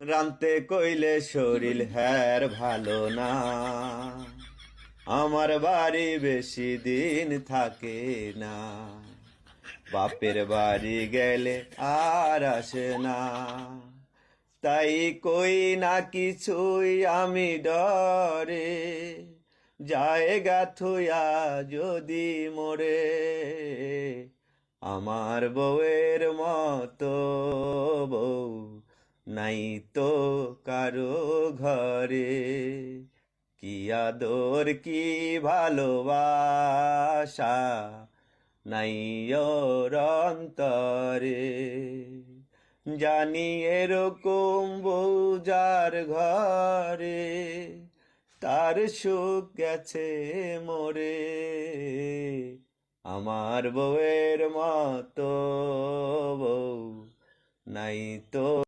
রানতে কইলে শরীর হ্যার ভালো না। আমার বাড়ি বেশি দিন থাকে না। বাপের বাড়ি গেলে আর আসে না। তাই কই না কিছুই আমি ডরে। জায়গা থুয়া যদি মোরে, আমার বউয়ের মতো নাই তো কারও ঘরে। কি আদর, কি ভালোবাসা নাই ওর অন্তরে। জানি এরকম বউ যার ঘরে, তার সুখ গেছে মোরে। আমার বউয়ের মতো বউ নাই তো